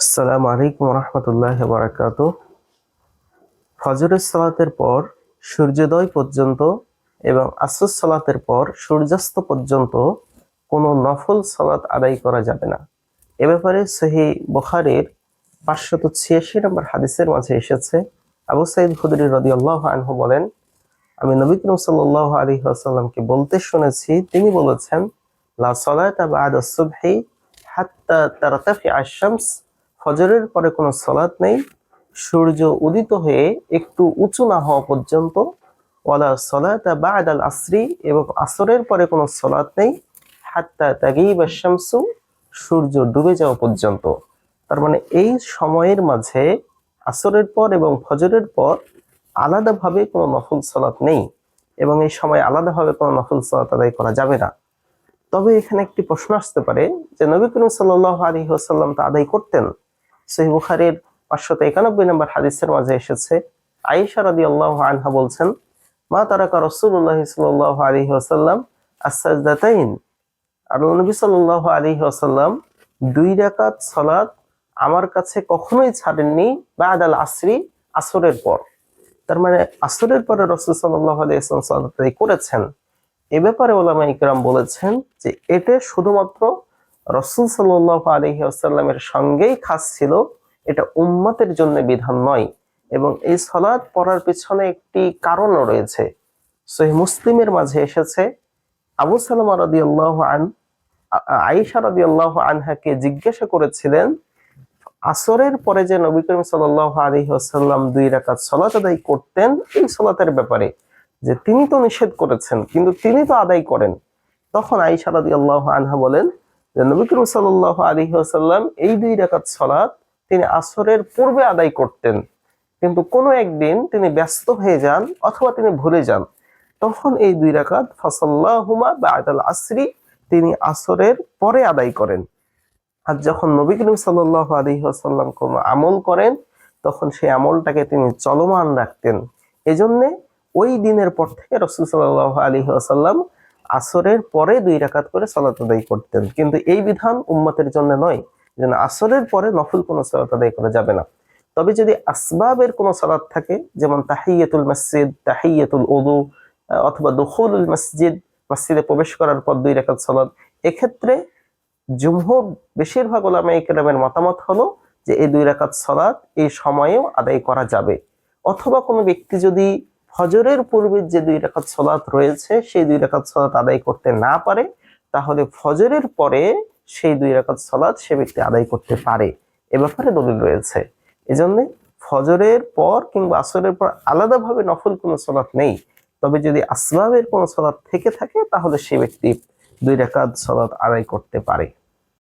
আসসালামু আলাইকুম রহমতুল্লাহ বারাকাত ফজরের সালাতের পর সূর্যোদয় পর্যন্ত এবং আসর সালাতের পর সূর্যাস্ত পর্যন্ত কোনো নফল সালাত আদায় করা যাবে না। এ ব্যাপারে সহি বখারের পাঁচশত ছিয়াশি নম্বর হাদিসের মাঝে এসেছে। আবু সাইদ খুদরি রদি আল্লাহ আনহু বলেন, আমি নবী করিম সাল্লাহ আলী আসাল্লামকে বলতে শুনেছি, তিনি বলেছেন, লা সলাতা বা'দা সুবহি হাত্তা তারতাফি আশ-শামস। ফজরের পরে কোনো সলাৎ নেই, সূর্য উদিত হয়ে একটু উঁচু না হওয়া পর্যন্ত ওয়ালা সলাতা বা'দাল আসরি এবং আসরের পরে কোনো সলাৎ নেই, হাত্তা বা শামসু, সূর্য ডুবে যাওয়া পর্যন্ত। তার মানে এই সময়ের মাঝে আসরের পর এবং ফজরের পর আলাদাভাবে কোনো নফল সালাত নেই এবং এই সময় আলাদাভাবে কোনো নফল সালাত আদায় করা যাবে না। তবে এখানে একটি প্রশ্ন আসতে পারে যে নবী করিম সাল্লাহ আলী ওসাল্লাম তা আদায় করতেন সহি বুখারের পাঁচশত একানব্বই নম্বর হাদিসের মাঝে এসেছে, আয়েশা রাদি আল্লাহ আনহা বলছেন, মা তারাকা রসুল্লাহ সাল্লাহ আলী ওসাল্লাম আসাজদাতাইন আর নবী সাল্লাহ আলী ওসাল্লাম দুই রাকাত সালাত আমার কাছে কখনোই ছাড়েননি বা আদাল আসরি, আসরের পর। তার মানে আসরের পরে রসুল সাল্লাহ আলী ইসলাম সালাত করেছেন। এ ব্যাপারে ওলামা ইকরাম বলেছেন যে এটা শুধুমাত্র রসুল সাল্লাহ আলহি আসাল্লামের সঙ্গেই খাস ছিল, এটা উম্মতের জন্য বিধান নয়। এবং এই সলাদ পড়ার পিছনে একটি কারণও রয়েছে। সহি মুসলিমের মাঝে এসেছে, আবু সালামা রদি আল্লাহ আন আইসা রদি আল্লাহ আনহাকে জিজ্ঞাসা করেছিলেন, আসরের পরে যে নবী করিম সাল্লাহ আলহি আসাল্লাম দুই রাকাত সলাত আদায় করতেন, এই সলাতের ব্যাপারে যে তিনি তো নিষেধ করেছেন, কিন্তু তিনি তো আদায় করেন। তখন আইসা রাদি আল্লাহ আনহা বলেন নবী করিম সাল্লাহ আলী এই দুই রাকাত সলাৎ তিনি আসরের পূর্বে আদায় করতেন। কিন্তু কোনো একদিন তিনি ব্যস্ত হয়ে যান অথবা তিনি ভুলে যান। তখন এই দুই রাকাত ফাসাল্লাহুমা বা আদাল আসরি তিনি আসরের পরে আদায় করেন। আর যখন নবী করিম সাল্লাহ আলী কোনো আমল করেন, তখন সেই আমলটাকে তিনি চলমান রাখতেন। এজন্যে ওই দিনের পর থেকে রসুল সাল্লাহ আলী আসাল্লাম আসরের পরে দুই রাকাত করে সালাত আদায় করতেন। কিন্তু এই বিধান উম্মতের জন্য নয় যেন আসরের পরে নফল কোনো সালাত আদায় করা যাবে না। তবে যদি আসবাবের কোনো সালাত থাকে, যেমন তাহিয়াতুল মসজিদ, তাহিয়াতুল ওদু অথবা দখুলুল মসজিদ, মসজিদে প্রবেশ করার পর দুই রাকাত সালাত, এক্ষেত্রে জুমহুর বেশিরভাগ ওলামা ইকরামের মতামত হলো যে এই দুই রাকাত সালাত এই সময়েও আদায় করা যাবে। অথবা কোনো ব্যক্তি যদি ফজরের পূর্বে যে দুই রাকাত সলাৎ রয়েছে, সেই দুই রাকাত সলাৎ আদায় করতে না পারে, তাহলে ফজরের পরে সেই দুই রাকাত সলাৎ সে ব্যক্তি আদায় করতে পারে। এ ব্যাপারে দলিল রয়েছে। এজন্য ফজরের পর কিংবা আসরের পর আলাদাভাবে নফল কোনো সলাৎ নেই। তবে যদি আসবাবের কোনো সলাৎ থেকে থাকে, তাহলে সে ব্যক্তি দুই রাকাত সলাৎ আদায় করতে পারে।